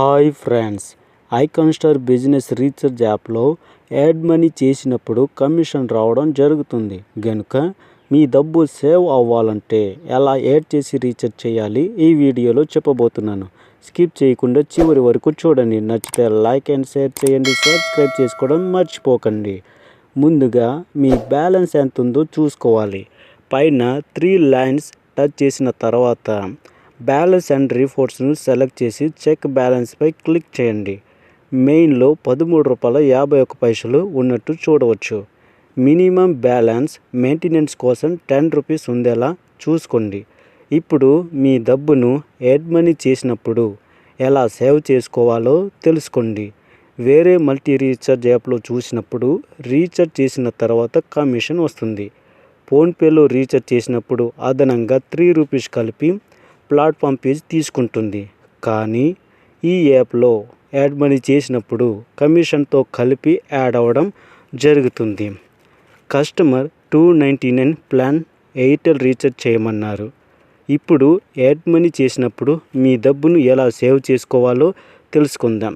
Hi friends icon star business recharge యాప్లో add money చేసినప్పుడు commission రావడం జరుగుతుంది. గనుక మీ డబ్బు సేవ్ అవ్వాలంటే ఎలా యాడ్ చేసి రీఛార్జ్ చేయాలి ఈ వీడియోలో చెప్పబోతున్నాను. స్కిప్ చేయకుండా చివరి వరకు చూడండి. నచ్చితే లైక్ అండ్ షేర్ చేయండి. సబ్స్క్రైబ్ చేసుకోవడం మర్చిపోకండి. ముందుగా మీ బ్యాలెన్స్ ఎంత ఉందో చూసుకోవాలి. పైన త్రీ లైన్స్ టచ్ చేసిన తర్వాత బ్యాలెన్స్ అండ్ రిపోర్ట్స్ను సెలెక్ట్ చేసి చెక్ బ్యాలెన్స్పై క్లిక్ చేయండి. మెయిన్లో పదమూడు రూపాయల యాభై ఒక్క పైసలు ఉన్నట్టు చూడవచ్చు. మినిమం బ్యాలెన్స్ మెయింటెనెన్స్ కోసం టెన్ రూపీస్ ఉండేలా చూసుకోండి. ఇప్పుడు మీ డబ్బును యాడ్ మనీ చేసినప్పుడు ఎలా సేవ్ చేసుకోవాలో తెలుసుకోండి. వేరే మల్టీ రీఛార్జ్ యాప్లో చూసినప్పుడు రీఛార్జ్ చేసిన తర్వాత కమిషన్ వస్తుంది. ఫోన్పేలో రీఛార్జ్ చేసినప్పుడు అదనంగా త్రీ రూపీస్ కలిపి ప్లాట్ఫామ్ పేజ్ తీసుకుంటుంది. కానీ ఈ యాప్లో యాడ్ మనీ చేసినప్పుడు కమిషన్తో కలిపి యాడ్ అవ్వడం జరుగుతుంది. Customer two ninety nine plan Airtel recharge చేయమన్నారు. ఇప్పుడు యాడ్ మనీ చేసినప్పుడు మీ డబ్బును ఎలా సేవ్ చేసుకోవాలో తెలుసుకుందాం.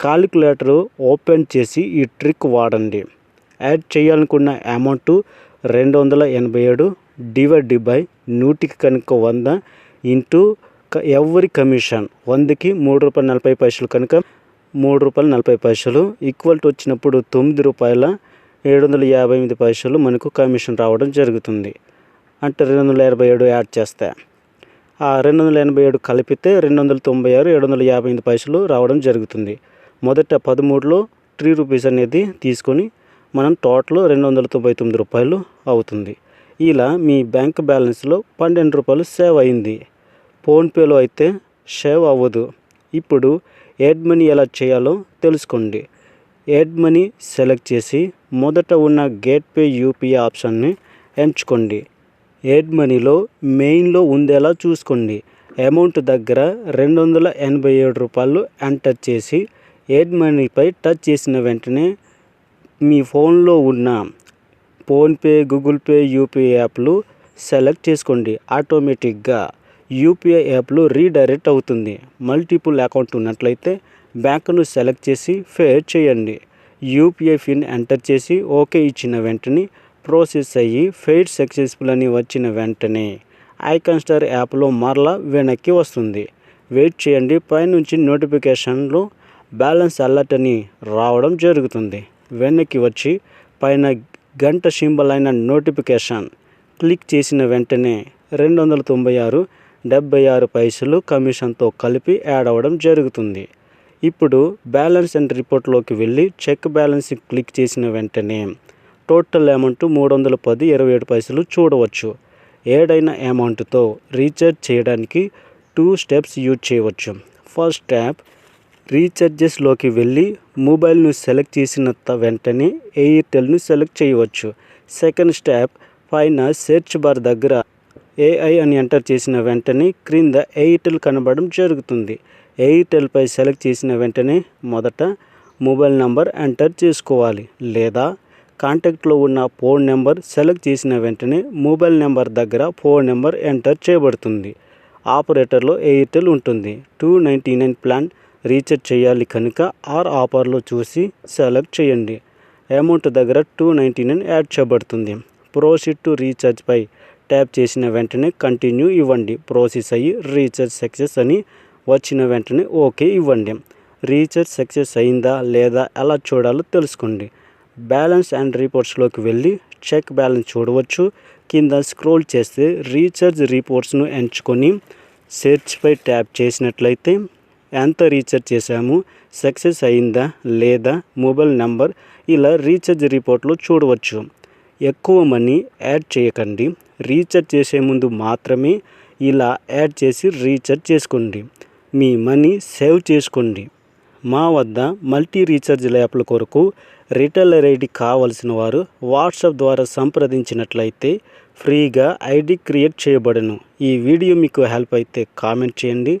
కాలిక్యులేటర్ ఓపెన్ చేసి ఈ ట్రిక్ వాడండి. యాడ్ చేయాలనుకున్న అమౌంట్ రెండు వందల ఎనభై ఏడు డివైడ్ బై నూటికి కనుక వంద ఇంటూ ఎవరి కమిషన్? వందకి మూడు రూపాయల నలభై పైసలు కనుక మూడు రూపాయల నలభై పైసలు. ఈక్వల్ టు వచ్చినప్పుడు తొమ్మిది రూపాయల ఏడు వందల యాభై ఎనిమిది పైసలు మనకు కమిషన్ రావడం జరుగుతుంది. అంటే రెండు వందల ఎనభై ఏడు యాడ్ చేస్తే. ఆ రెండు వందల ఎనభై ఏడు కలిపితే రెండు వందల తొంభై ఆరు ఏడు వందల యాభై ఎనిమిది పైసలు రావడం జరుగుతుంది. మొదట పదమూడులో త్రీ రూపీస్ అనేది తీసుకొని మనం టోటల్ రెండు వందల తొంభై తొమ్మిది రూపాయలు అవుతుంది. ఇలా మీ బ్యాంక్ బ్యాలెన్స్లో పన్నెండు రూపాయలు సేవ్ అయింది. ఫోన్పేలో అయితే సేవ్ అవ్వదు. ఇప్పుడు యాడ్ మనీ ఎలా చేయాలో తెలుసుకోండి. యాడ్ మనీ సెలెక్ట్ చేసి మొదట ఉన్న గేట్ పే యూపీఐ ఆప్షన్ని ఎంచుకోండి. యాడ్ మనీలో మెయిన్లో ఉండేలా చూసుకోండి. అమౌంట్ దగ్గర రెండు వందల ఎనభై ఏడు రూపాయలు ఎంటర్ చేసి యాడ్ మనీపై టచ్ చేసిన వెంటనే మీ ఫోన్లో ఉన్న ఫోన్పే గూగుల్ పే యూపీఐ యాప్లు సెలెక్ట్ చేసుకోండి. ఆటోమేటిక్గా యూపీఐ యాప్లు రీడైరెక్ట్ అవుతుంది. మల్టిపుల్ అకౌంట్ ఉన్నట్లయితే బ్యాంకును సెలెక్ట్ చేసి ఫేర్ చేయండి. యూపీఐ పిన్ ఎంటర్ చేసి ఓకే ఇచ్చిన వెంటనే ప్రాసెస్ అయ్యి ఫెయిడ్ సక్సెస్ఫుల్ అని వచ్చిన వెంటనే ఐకాన్ స్టార్ యాప్లో మరలా వెనక్కి వస్తుంది. వెయిట్ చేయండి. పైనుంచి నోటిఫికేషన్లో బ్యాలెన్స్ అలర్ట్ అని రావడం జరుగుతుంది. వెనక్కి వచ్చి పైన గంట సింబల్ అయిన నోటిఫికేషన్ క్లిక్ చేసిన వెంటనే రెండు వందల తొంభై ఆరు డెబ్బై ఆరు పైసలు కమిషన్తో కలిపి యాడ్ అవ్వడం జరుగుతుంది. ఇప్పుడు బ్యాలెన్స్ అండ్ రిపోర్ట్లోకి వెళ్ళి చెక్ బ్యాలెన్స్ క్లిక్ చేసిన వెంటనే టోటల్ అమౌంట్ మూడు వందల పది ఇరవై ఏడు పైసలు చూడవచ్చు. ఏడైన అమౌంట్తో రీఛార్జ్ చేయడానికి టూ స్టెప్స్ యూజ్ చేయవచ్చు. ఫస్ట్ స్టెప్ రీఛార్జెస్లోకి వెళ్ళి మొబైల్ను సెలెక్ట్ చేసిన వెంటనే ఎయిర్టెల్ను సెలెక్ట్ చేయవచ్చు. సెకండ్ స్టెప్ పైన సెర్చ్ బార్ దగ్గర ఏఐ అని ఎంటర్ చేసిన వెంటనే క్రింద ఎయిర్టెల్ కనబడడం జరుగుతుంది. ఎయిర్టెల్పై సెలెక్ట్ చేసిన వెంటనే మొదట మొబైల్ నెంబర్ ఎంటర్ చేసుకోవాలి లేదా కాంటాక్ట్లో ఉన్న ఫోన్ నెంబర్ సెలెక్ట్ చేసిన వెంటనే మొబైల్ నెంబర్ దగ్గర ఫోన్ నెంబర్ ఎంటర్ చేయబడుతుంది. ఆపరేటర్లో ఎయిర్టెల్ ఉంటుంది. Two ninety nine plan recharge చేయాలి కనుక ఆర్ ఆఫర్లో చూసి సెలెక్ట్ చేయండి. అమౌంట్ దగ్గర టూ నైంటీ నైన్ యాడ్ చేయబడుతుంది. ప్రోసీడ్ టు రీఛార్జ్పై ట్యాప్ చేసిన వెంటనే కంటిన్యూ ఇవ్వండి. ప్రోసెస్ అయ్యి రీఛార్జ్ సక్సెస్ అని వచ్చిన వెంటనే ఓకే ఇవ్వండి. రీఛార్జ్ సక్సెస్ అయిందా లేదా ఎలా చూడాలో తెలుసుకోండి. బ్యాలెన్స్ అండ్ రిపోర్ట్స్లోకి వెళ్ళి చెక్ బ్యాలెన్స్ చూడవచ్చు. కింద స్క్రోల్ చేస్తే రీఛార్జ్ రిపోర్ట్స్ను ఎంచుకొని సెర్చ్పై ట్యాప్ చేసినట్లయితే ఎంత రీఛార్జ్ చేశాము? సక్సెస్ అయిందా లేదా? మొబైల్ నెంబర్ ఇలా రీఛార్జ్ రిపోర్ట్లో చూడవచ్చు. ఎక్కువ మనీ యాడ్ చేయకండి. రీఛార్జ్ చేసే ముందు మాత్రమే ఇలా యాడ్ చేసి రీఛార్జ్ చేసుకోండి. మీ మనీ సేవ్ చేసుకోండి. మా వద్ద మల్టీ రీఛార్జ్ యాప్ల కొరకు రిటైలర్ ఐడి కావలసిన వారు వాట్సాప్ ద్వారా సంప్రదించినట్లయితే ఫ్రీగా ఐడి క్రియేట్ చేయబడను. ఈ వీడియో మీకు హెల్ప్ అయితే కామెంట్ చేయండి.